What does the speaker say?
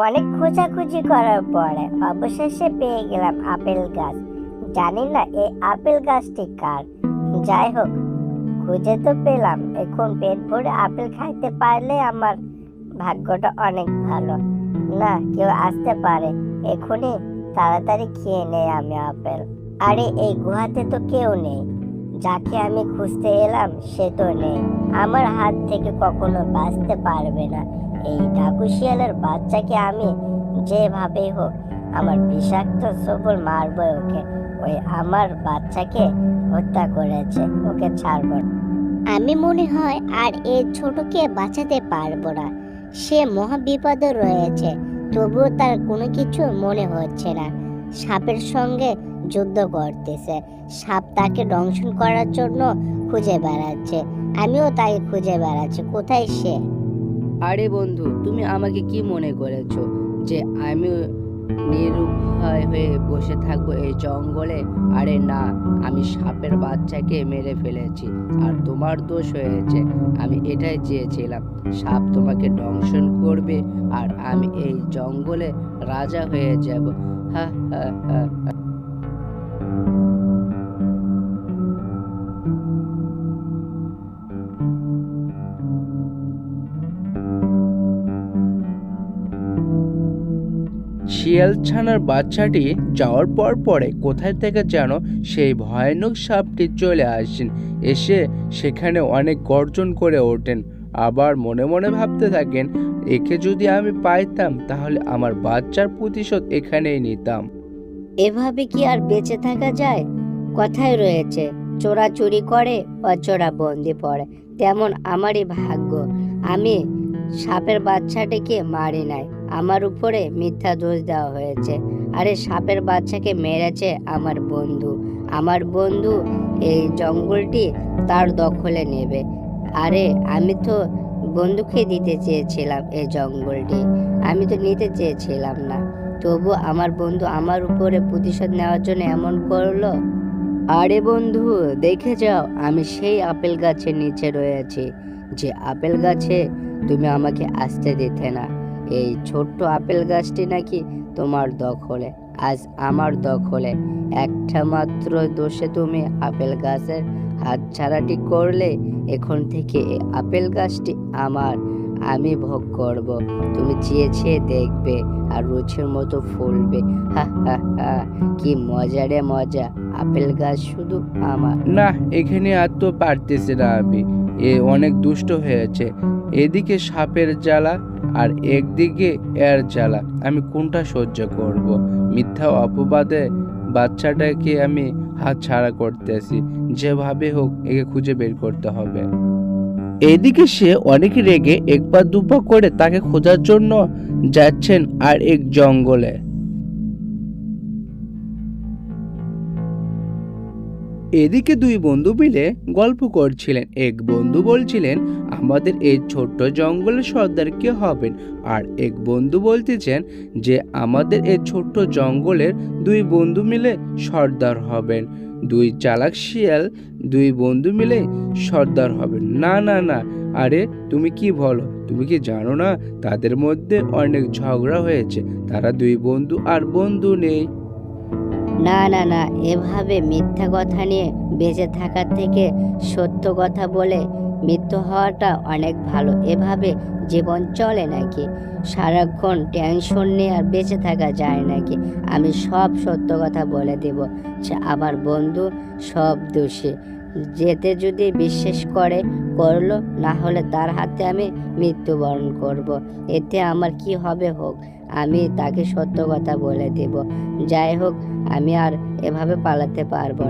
অনেক খোঁজাখুঁজি করার পরে অবশেষে পেয়ে গেলাম আপেল গাছ। জানি না এই আপেল গাছটি কার। যাই হোক, খুঁজে তো পেলাম। এখন পেট ভরে আপেল খাইতে পারলে আমার ভাগ্যটা অনেক ভালো। না, কেউ আসতে পারে। এখনই তাড়াতাড়ি খেয়ে নেই আমি আপেল। আরে, এই গুহাতে তো কেউ নেই। যাকে আমি খুঁজতে এলাম, সে তো নেই। আমার হাত থেকে কখনো বাঁচতে পারবে না। এই ডাকু শিয়ালের বাচ্চাকে আমি যেভাবেই হোক আমার বিষাক্ত সবল মারবো ওকে। ওই আমার বাচ্চাকে হত্যা করেছে, ওকে ছাড়বো। আমি মনে হয় আর এই ছোটকে বাঁচাতে পারব না। সে মহা বিপদে রয়েছে, তবুও তার কোনো কিছু মনে হচ্ছে না। সাপের সঙ্গে যুদ্ধ করতেছে। সাপ তাকে দংশন করার জন্য খুঁজে বেড়াচ্ছে। আমিও তাকে খুঁজে বেড়াচ্ছি। কোথায় সে? আরে বন্ধু, তুমি আমাকে কি মনে করেছ যে আমি নিরুপায় হয়ে বসে থাকব এই জঙ্গলে? আরে না, আমি সাপের বাচ্চাকে মেরে ফেলেছি আর তোমার দোষ হয়েছে। আমি এটাই চেয়েছিলাম, সাপ তোমাকে দংশন করবে আর আমি এই জঙ্গলে রাজা হয়ে যাব। হা হা হা। শিয়াল ছানার বাচ্চাটি যাওয়ার পর পরে কোথায় থেকে যেন সেই ভয়ানক সাপটি চলে আসেন, এসে সেখানে অনেক গর্জন করে ওঠেন। আবার মনে মনে ভাবতে থাকেন, একে যদি আমি পাইতাম, তাহলে আমার বাচ্চার প্রতিশোধ এখানেই নিতাম। এভাবে কি আর বেঁচে থাকা যায়? কথাই রয়েছে, চোরা চুরি করে, অচোরা বন্দি পড়ে। তেমন আমারই ভাগ্য। আমি সাপের বাচ্চাটিকে মারি নাই। আমার উপরে মিথ্যা দোষ দেওয়া হয়েছে। আরে সাপের বাচ্চাকে মেরেছে আমার বন্ধু। আমার বন্ধু এই জঙ্গলটি তার দখলে নেবে। আরে আমি তো বন্ধুকে দিতে চেয়েছিলাম এই জঙ্গলটি। আমি তো নিতে চেয়েছিলাম না। তবু আমার বন্ধু আমার উপরে প্রতিশোধ নেওয়ার জন্য এমন করল। আরে বন্ধু, দেখে যাও, আমি সেই আপেল গাছের নিচে রয়েছি। যে আপেল গাছে তুমি আমাকে আসতে দিতে না। এই ছোট্ট আপেল গাছটি নাকি তোমার দখলে, আজ আমার দখলে। একটা মাত্র দোষে তুমি আপেল গাছের হাতছাড়াটি করলে, এখন থেকে আপেল গাছটি আমার। আমি ভোগ করব, তুমি চেয়ে চেয়ে দেখবে আর রুচির মতো ফুলবে। হা হা হা, কি মজা রে মজা, আপেল গাছ শুধু আমার। না, এখানে আর তো পারতেছি না আমি। এ অনেক দুষ্ট হয়েছে। এদিকে সাপের জ্বালা আর একদিকে এর জ্বালা। আমি কোনটা সহ্য করব? মিথ্যা অপবাদে বাচ্চাটাকে আমি হাত ছাড়া করতেছি। যেভাবে হোক, একে খুঁজে বের করতে হবে। এদিকে সে অনেক রেগে একবার দুপা করে তাকে খোঁজার জন্য যাচ্ছেন আর এক জঙ্গলে। এদিকে দুই বন্ধু মিলে গল্প করছিলেন। এক বন্ধু বলছিলেন, আমাদের এই ছোট্ট জঙ্গলের সর্দার কে হবেন? আর এক বন্ধু বলতেছেন যে, আমাদের এই ছোট্ট জঙ্গলের দুই বন্ধু মিলে সর্দার হবেন। দুই চালাক শিয়াল দুই বন্ধু মিলে সর্দার হবেন। না না না, আরে তুমি কি বলো? তুমি কি জানো না? তাদের মধ্যে অনেক ঝগড়া হয়েছে। তারা দুই বন্ধু আর বন্ধু নেই। না না না, এভাবে মিথ্যা কথা নিয়ে বেঁচে থাকার থেকে সত্য কথা বলে মৃত্যু হওয়াটা অনেক ভালো। এভাবে জীবন চলে নাকি? সারাক্ষণ টেনশন নিয়ে আর বেঁচে থাকা যায় নাকি? আমি সব সত্য কথা বলে দেব। সে আমার বন্ধু সব দোষী। যেতে যদি বিশ্বাস করে, করল না হলে তার হাতে আমি মৃত্যুবরণ করব। এতে আমার কি হবে হোক, আমি তাকে সত্য কথা বলে দেব যাই হোক, আমি আর এভাবে পালাতে পারব না